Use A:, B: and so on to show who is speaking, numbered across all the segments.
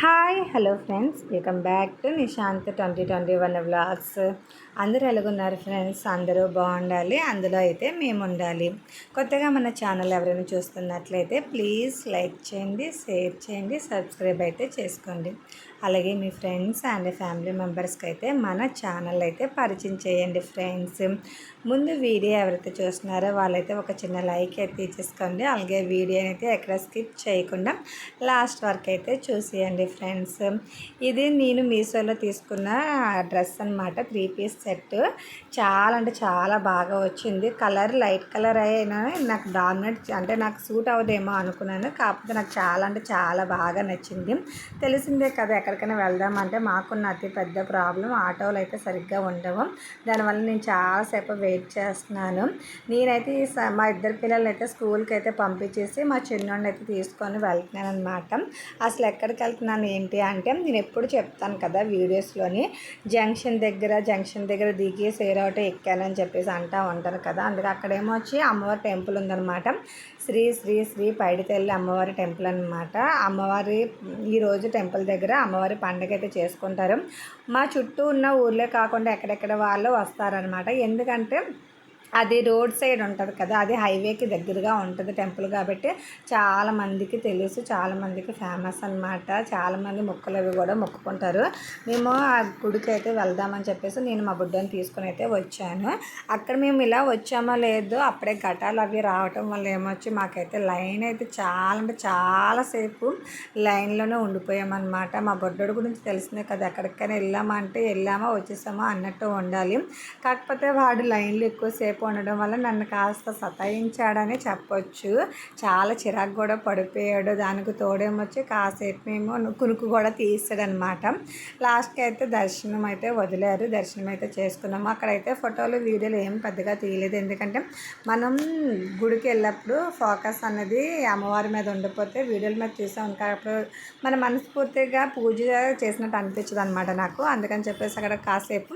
A: Hi hello friends. Welcome back to Nishant twenty twenty one vlogs. అందరూ ఎలాగున్నారు friends? అందరూ బాగుండాలి. అందులో అయితే మేము ఉండాలి కొత్తగా మన ఛానల్ ఎవరైనా చూస్తున్నట్లయితే ప్లీజ్ లైక్ చేయండి షేర్ చేయండి సబ్స్క్రైబ్ అయితే చేసుకోండి. అలాగే మీ ఫ్రెండ్స్ అండ్ ఫ్యామిలీ మెంబర్స్కి అయితే మన ఛానల్ అయితే పరిచయం చేయండి ఫ్రెండ్స్. ముందు వీడియో ఎవరైతే చూస్తున్నారో వాళ్ళైతే ఒక చిన్న లైక్ అయితే ఇచ్చేసుకోండి. అలాగే వీడియోని అయితే ఎక్కడ స్కిప్ చేయకుండా లాస్ట్ వరకు అయితే చూసేయండి. ఫ్రెండ్స్. ఇది నేను మీషోలో తీసుకున్న డ్రెస్ అనమాట త్రీ పీస్ సెట్. చాలా అంటే చాలా బాగా వచ్చింది. కలర్ లైట్ కలర్ అయినా నాకు డామినేట్ అంటే నాకు సూట్ అవ్వదేమో అనుకున్నాను. కాకపోతే నాకు చాలా అంటే చాలా బాగా నచ్చింది. తెలిసిందే కదా ఎక్కడికైనా వెళ్దామంటే మాకున్న అతి పెద్ద ప్రాబ్లం ఆటోలు అయితే సరిగ్గా ఉండవు. దానివల్ల నేను చాలాసేపు వెయిట్ చేస్తున్నాను. నేనైతే మా ఇద్దరు పిల్లల్ని అయితే స్కూల్కి అయితే పంపించేసి మా చిన్నోడిని అయితే తీసుకొని వెళ్తున్నాను అనమాట అసలు ఎక్కడికి వెళ్తున్నాను ఏంటి అంటే నేను ఎప్పుడు చెప్తాను కదా వీడియోస్లోని జంక్షన్ దగ్గర జంక్షన్ దగ్గర దిగి సేరవట ఎక్కానని చెప్పేసి అంటా ఉంటాను కదా. అందుకే అక్కడేమో వచ్చి అమ్మవారి టెంపుల్ ఉందనమాట శ్రీ శ్రీ శ్రీ పైడితల్లి అమ్మవారి టెంపుల్ అనమాట అమ్మవారి ఈరోజు టెంపుల్ దగ్గర అమ్మవారి పండుగ అయితే చేసుకుంటారు. మా చుట్టూ ఉన్న ఊర్లే కాకుండా ఎక్కడెక్కడ వాళ్ళు వస్తారనమాట ఎందుకంటే అది రోడ్ సైడ్ ఉంటుంది కదా అది హైవేకి దగ్గరగా ఉంటుంది టెంపుల్ కాబట్టి చాలా మందికి తెలుసు చాలామందికి ఫేమస్ అనమాట చాలామంది మొక్కలు అవి కూడా మొక్కుకుంటారు. మేము ఆ గుడికి అయితే వెళ్దామని చెప్పేసి నేను మా బుడ్డని తీసుకుని అయితే వచ్చాను. అక్కడ మేము ఇలా వచ్చామో లేదో అప్పుడే ఘటాలు అవి రావటం వల్ల ఏమొచ్చి మాకైతే లైన్ అయితే చాలా అంటే చాలాసేపు లైన్లోనే ఉండిపోయామన్నమాట. మా బుడ్డోడు గురించి తెలిసిందే కదా ఎక్కడికైనా వెళ్ళామా అంటే వెళ్ళామా వచ్చేసామా అన్నట్టు ఉండాలి. కాకపోతే వాడు లైన్లు ఎక్కువసేపు ఉండడం వల్ల నన్ను కాస్త సతాయించాడని చెప్పొచ్చు. చాలా చిరాకు కూడా పడిపోయాడు. దానికి తోడేమొచ్చి కాసేపు మేము కునుకు కూడా తీసాడనమాట లాస్ట్కి అయితే దర్శనం అయితే వదిలేరు. దర్శనం అయితే చేసుకున్నాము. అక్కడైతే ఫోటోలు వీడియోలు ఏం పెద్దగా తీయలేదు. ఎందుకంటే మనం గుడికి వెళ్ళినప్పుడు ఫోకస్ అన్నది అమ్మవారి మీద ఉండిపోతే వీడియోల మీద తీసాం కాబట్టి మన మనస్ఫూర్తిగా పూజ చేసినట్టు అనిపించదు అనమాట నాకు. అందుకని చెప్పేసి అక్కడ కాసేపు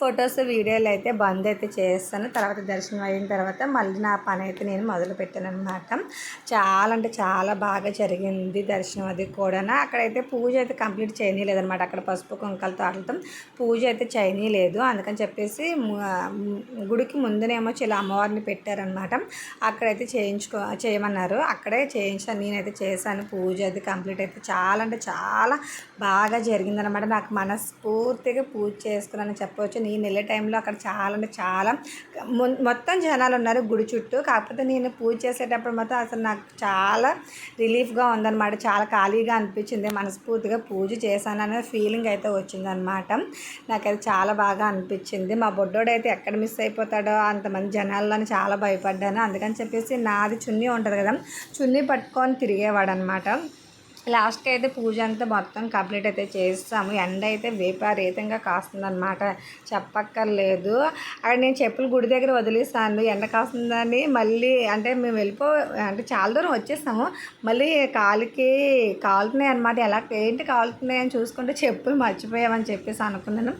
A: ఫొటోస్ వీడియోలు అయితే బంద్ అయితే చేస్తాను. తర్వాత దర్శనం అయిన తర్వాత మళ్ళీ నా పని అయితే నేను మొదలు పెట్టాను అనమాట చాలా అంటే చాలా బాగా జరిగింది దర్శనం అది కూడా అక్కడైతే పూజ అయితే కంప్లీట్ చేయనీలేదనమాట అక్కడ పసుపు కుంకలతో ఆడటం పూజ అయితే చేయనీలేదు అందుకని చెప్పేసి గుడికి ముందునేమో చాలా అమ్మవారిని పెట్టారనమాట అక్కడైతే చేయించుకో చేయమన్నారు. అక్కడే చేయించాను నేనైతే చేశాను పూజ అది కంప్లీట్ అయితే. చాలా అంటే చాలా బాగా జరిగిందనమాట నాకు మనస్ఫూర్తిగా పూజ చేసుకున్నాను చెప్పవచ్చు. నేను వెళ్ళే టైంలో అక్కడ చాలా అంటే చాలా మొత్తం జనాలు ఉన్నారు గుడి చుట్టూ. కాకపోతే నేను పూజ చేసేటప్పుడు మాత్రం అసలు నాకు చాలా రిలీఫ్గా ఉందన్నమాట. చాలా ఖాళీగా అనిపించింది. మనస్ఫూర్తిగా పూజ చేశాననే ఫీలింగ్ అయితే వచ్చిందనమాట నాకైతే చాలా బాగా అనిపించింది. మా బొడ్డోడు అయితే ఎక్కడ మిస్ అయిపోతాడో అంతమంది జనాల్లో చాలా భయపడ్డాను. అందుకని చెప్పేసి నాది చున్నీ ఉంటుంది కదా చున్నీ పట్టుకొని తిరిగేవాడు అనమాట లాస్ట్కి అయితే పూజ అంతా మొత్తం కంప్లీట్ అయితే చేస్తాము. ఎండ అయితే విపరీతంగా కాస్తుందన్నమాట. చెప్పక్కర్లేదు. అక్కడ నేను చెప్పులు గుడి దగ్గర వదిలేసాను ఎండ కాస్తుందని మళ్ళీ అంటే మేము వెళ్ళిపో అంటే చాలా దూరం వచ్చేసాము. మళ్ళీ కాలుకి కాలుతున్నాయి అనమాట ఎలా ఏంటి కాలుతున్నాయి అని చూసుకుంటే చెప్పులు మర్చిపోయామని చెప్పేసి అనుకున్నాను.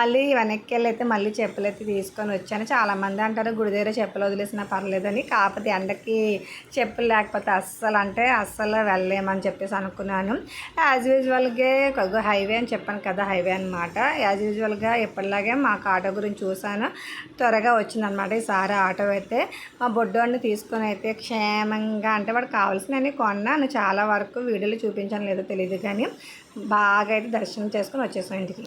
A: మళ్ళీ వెనక్కి వెళ్ళి అయితే మళ్ళీ చెప్పులు అయితే తీసుకొని వచ్చాను. చాలామంది అంటారు గుడి దగ్గర చెప్పులు వదిలేసినా పర్లేదని. కాకపోతే ఎండకి చెప్పులు లేకపోతే అస్సలు అంటే అస్సలు వెళ్ళలేమని చెప్పేసి అనుకున్నాను. యాజ్ యూజువల్గా హైవే అని చెప్పాను కదా హైవే అనమాట యాజ్ యూజువల్గా ఎప్పటిలాగే మాకు ఆటో గురించి చూశాను. త్వరగా వచ్చిందనమాట ఈసారి ఆటో అయితే. మా బొడ్డోడిని తీసుకొని అయితే క్షేమంగా అంటే వాడు కావాల్సినవి కొన్నాను. చాలా వరకు వీడియోలు చూపించాను లేదో తెలియదు కానీ బాగా అయితే దర్శనం చేసుకొని వచ్చేసాం ఇంటికి.